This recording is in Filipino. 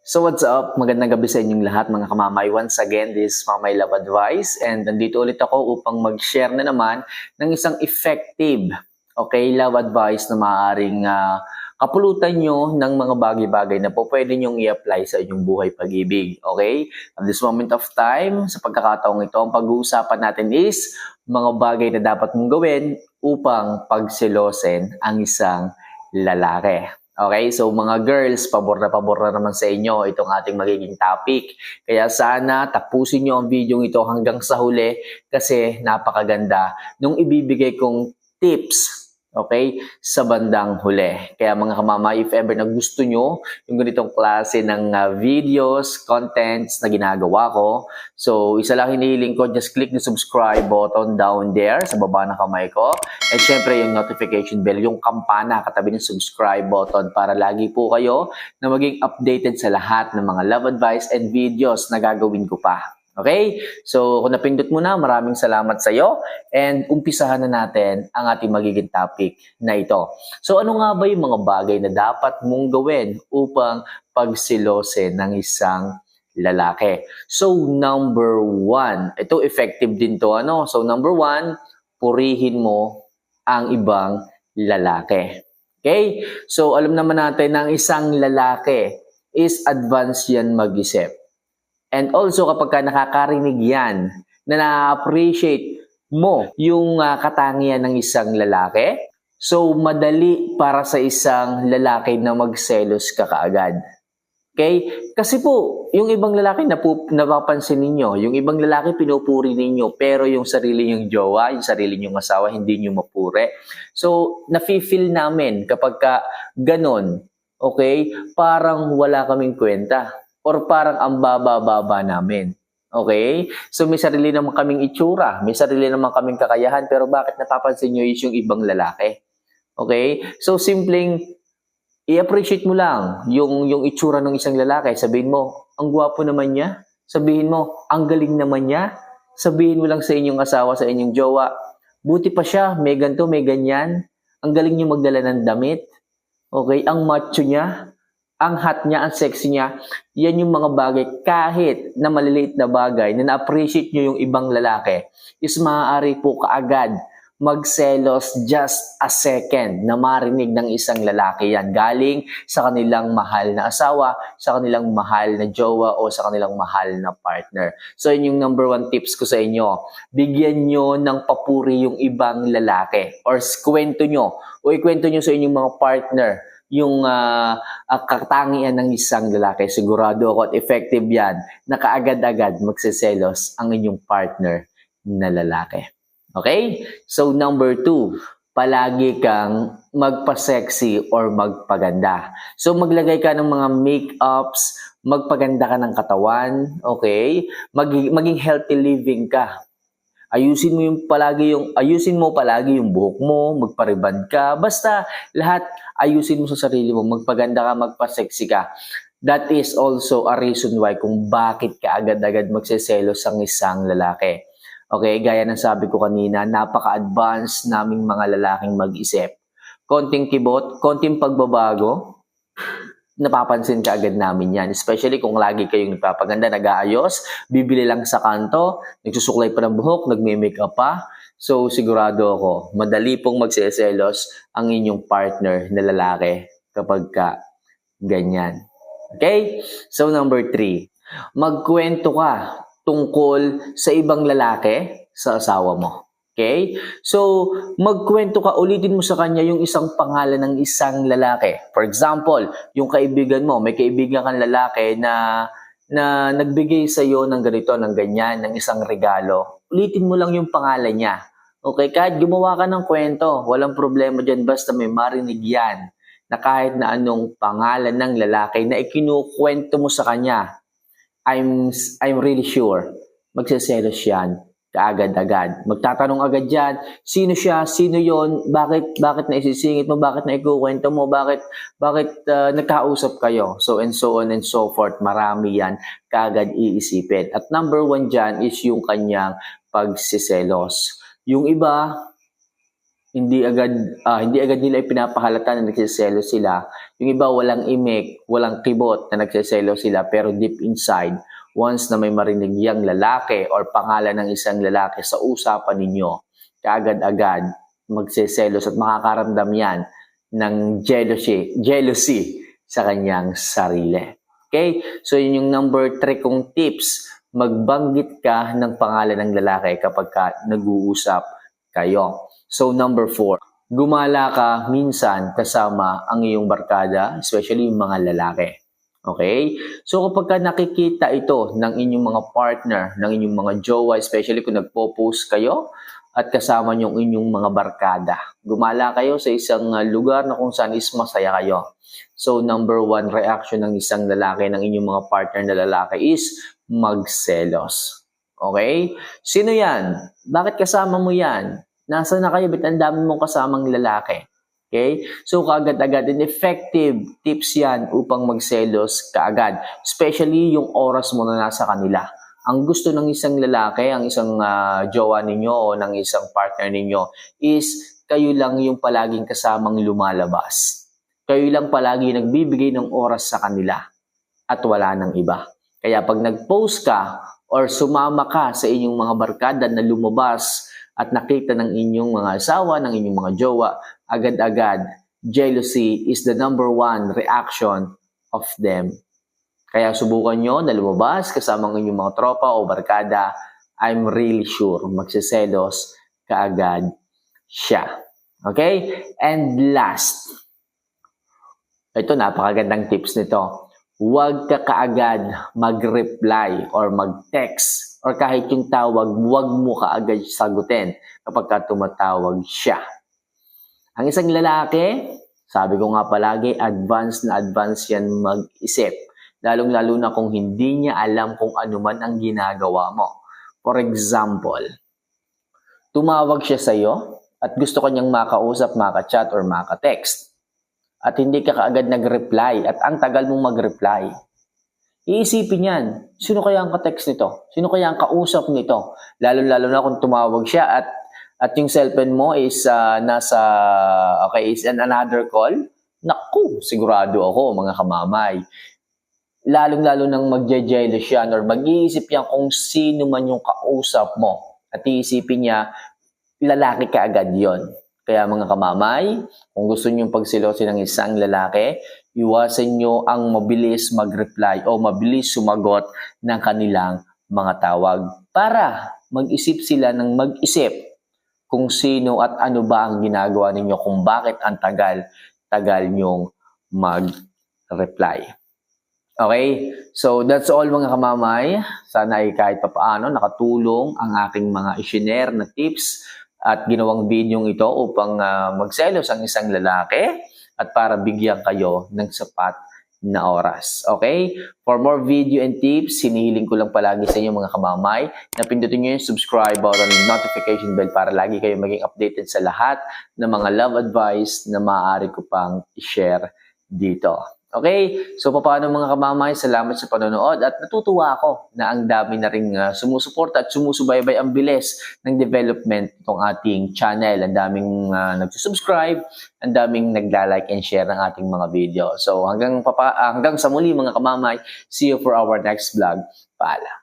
So what's up? Magandang gabi sa inyong lahat mga kamamay. Once again, this is Mamay Love Advice and nandito ulit ako upang mag-share na naman ng isang effective okay, love advice na maaaring ah, kapulutan nyo ng mga bagay-bagay na po pwede nyong i-apply sa inyong buhay pag-ibig. Okay? At this moment of time, sa pagkakataong ito, ang pag-uusapan natin is mga bagay na dapat mong gawin upang pagsilosin ang isang lalaki. Okay, so mga girls, pabor na pabor na naman sa inyo itong ating magiging topic. Kaya sana tapusin nyo ang video ito hanggang sa huli kasi napakaganda nung ibibigay kong tips okay, sa bandang huli. Kaya mga kamama, if ever na gusto nyo yung ganitong klase ng uh, videos, contents na ginagawa ko, so isa lang hinihiling ko, just click the subscribe button down there sa baba ng kamay ko. At syempre yung notification bell, yung kampana katabi ng subscribe button para lagi po kayo na maging updated sa lahat ng mga love advice and videos na gagawin ko pa. Okay? So, kung napindot mo na, maraming salamat sa iyo. And umpisahan na natin ang ating magiging topic na ito. So, ano nga ba yung mga bagay na dapat mong gawin upang pagsilose ng isang lalaki? So, number one, ito effective din to. Ano? So, number one, purihin mo ang ibang lalaki. Okay? So, alam naman natin na ang isang lalaki is advanced yan mag-isip. And also kapag ka nakakarinig yan na na-appreciate mo yung ah, katangian ng isang lalaki, so madali para sa isang lalaki na magselos ka kaagad. Okay? Kasi po, yung ibang lalaki na napapansin ninyo, yung ibang lalaki pinupuri ninyo, pero yung sarili nyong jowa, yung sarili nyong asawa, hindi nyo mapure. So, nafe-feel namin kapag ka ganon, okay, parang wala kaming kwenta or parang ang baba-baba namin. Okay? So may sarili naman kaming itsura, may sarili naman kaming kakayahan, pero bakit napapansin nyo is yung ibang lalaki? Okay? So simpleng i-appreciate mo lang yung yung itsura ng isang lalaki. Sabihin mo, ang gwapo naman niya. Sabihin mo, ang galing naman niya. Sabihin mo lang sa inyong asawa, sa inyong jowa, buti pa siya, may ganto, may ganyan. Ang galing niya magdala ng damit. Okay? Ang macho niya ang hot niya, ang sexy niya, yan yung mga bagay kahit na maliliit na bagay na na-appreciate nyo yung ibang lalaki is maaari po kaagad magselos just a second na marinig ng isang lalaki yan galing sa kanilang mahal na asawa, sa kanilang mahal na jowa o sa kanilang mahal na partner. So yun yung number one tips ko sa inyo. Bigyan nyo ng papuri yung ibang lalaki or kwento nyo o ikwento nyo sa inyong mga partner yung uh, katangian ng isang lalaki. Sigurado ako at effective yan na kaagad-agad magsiselos ang inyong partner na lalaki. Okay? So number two, palagi kang magpa-sexy or magpaganda. So maglagay ka ng mga make-ups, magpaganda ka ng katawan, okay? Maging, maging healthy living ka ayusin mo yung palagi yung ayusin mo palagi yung buhok mo, magpariban ka, basta lahat ayusin mo sa sarili mo, magpaganda ka, magpa-sexy ka. That is also a reason why kung bakit ka agad-agad magseselos ang isang lalaki. Okay, gaya ng sabi ko kanina, napaka-advanced naming mga lalaking mag-isip. Konting kibot, konting pagbabago, napapansin ka agad namin yan. Especially kung lagi kayong nagpapaganda, nag-aayos, bibili lang sa kanto, nagsusuklay pa ng buhok, nagme-makeup pa. So, sigurado ako, madali pong magseselos ang inyong partner na lalaki kapag ka ganyan. Okay? So, number three, magkwento ka tungkol sa ibang lalaki sa asawa mo. Okay? So, magkwento ka, ulitin mo sa kanya yung isang pangalan ng isang lalaki. For example, yung kaibigan mo, may kaibigan kang lalaki na na nagbigay sa iyo ng ganito, ng ganyan, ng isang regalo. Ulitin mo lang yung pangalan niya. Okay, kahit gumawa ka ng kwento, walang problema dyan, basta may marinig yan na kahit na anong pangalan ng lalaki na ikinukwento mo sa kanya, I'm, I'm really sure, magsiselos yan kaagad-agad. Magtatanong agad yan, sino siya, sino yon, bakit, bakit na isisingit mo, bakit na ikukwento mo, bakit, bakit uh, nagkausap kayo, so and so on and so forth, marami yan, kaagad iisipin. At number one dyan is yung kanyang pagsiselos. Yung iba, hindi agad uh, hindi agad nila ipinapahalata na nagsiselos sila. Yung iba walang imik, walang kibot na nagseselo sila pero deep inside, once na may marinig yung lalaki or pangalan ng isang lalaki sa usapan ninyo, kaagad-agad magseselos at makakaramdam yan ng jealousy, jealousy sa kanyang sarili. Okay? So, yun yung number three kong tips. Magbanggit ka ng pangalan ng lalaki kapag ka nag-uusap kayo. So, number four, gumala ka minsan kasama ang iyong barkada, especially yung mga lalaki. Okay? So, kapag ka nakikita ito ng inyong mga partner, ng inyong mga jowa, especially kung nagpo-post kayo, at kasama ang inyong mga barkada. Gumala kayo sa isang uh, lugar na kung saan is masaya kayo. So, number one reaction ng isang lalaki, ng inyong mga partner na lalaki is magselos. Okay? Sino yan? Bakit kasama mo yan? Nasa na kayo? Ba't ang dami mong kasamang lalaki? Okay? So, kaagad-agad, and effective tips yan upang magselos kaagad. Especially yung oras mo na nasa kanila. Ang gusto ng isang lalaki, ang isang ah, jowa ninyo o ng isang partner ninyo is kayo lang yung palaging kasamang lumalabas. Kayo lang palagi nagbibigay ng oras sa kanila at wala ng iba. Kaya pag nag-post ka or sumama ka sa inyong mga barkada na lumabas at nakita ng inyong mga asawa, ng inyong mga jowa, agad-agad, jealousy is the number one reaction of them. Kaya subukan nyo na lumabas kasama ng inyong mga tropa o barkada, I'm really sure magsiselos kaagad siya. Okay? And last, ito napakagandang tips nito. Huwag ka kaagad mag-reply or mag-text or kahit yung tawag, huwag mo kaagad sagutin kapag ka tumatawag siya. Ang isang lalaki, sabi ko nga palagi, advance na advance yan mag-isip. Lalong-lalo na kung hindi niya alam kung ano man ang ginagawa mo. For example, tumawag siya sa iyo at gusto kanyang makausap, maka-chat or maka-text. At hindi ka kaagad nag-reply at ang tagal mong mag-reply. Iisipin yan, sino kaya ang ka-text nito? Sino kaya ang kausap nito? Lalo-lalo na kung tumawag siya at at yung cellphone mo is ah, nasa, okay, is an another call. Naku, sigurado ako mga kamamay. Lalong-lalo nang magje-jealous yan or mag-iisip yan kung sino man yung kausap mo. At iisipin niya, lalaki ka agad yon. Kaya mga kamamay, kung gusto niyo pagsilosin ng isang lalaki, iwasan niyo ang mabilis mag-reply o mabilis sumagot ng kanilang mga tawag para mag-isip sila ng mag-isip kung sino at ano ba ang ginagawa ninyo kung bakit ang tagal-tagal nyong mag-reply. Okay? So, that's all mga kamamay. Sana ay kahit papaano nakatulong ang aking mga isinare na tips at ginawang video ito upang ah, magselos ang isang lalaki at para bigyan kayo ng sapat na oras. Okay? For more video and tips, sinihiling ko lang palagi sa inyo mga kamamay na pindutin nyo yung subscribe button and notification bell para lagi kayo maging updated sa lahat ng mga love advice na maaari ko pang i-share dito. Okay? So, paano mga kamamay? Salamat sa panonood at natutuwa ako na ang dami na rin uh, sumusuporta at sumusubaybay ang bilis ng development ng ating channel. Ang daming uh, nagsusubscribe, ang daming nagla-like and share ng ating mga video. So, hanggang, papa, hanggang sa muli mga kamamay, see you for our next vlog. Paalam.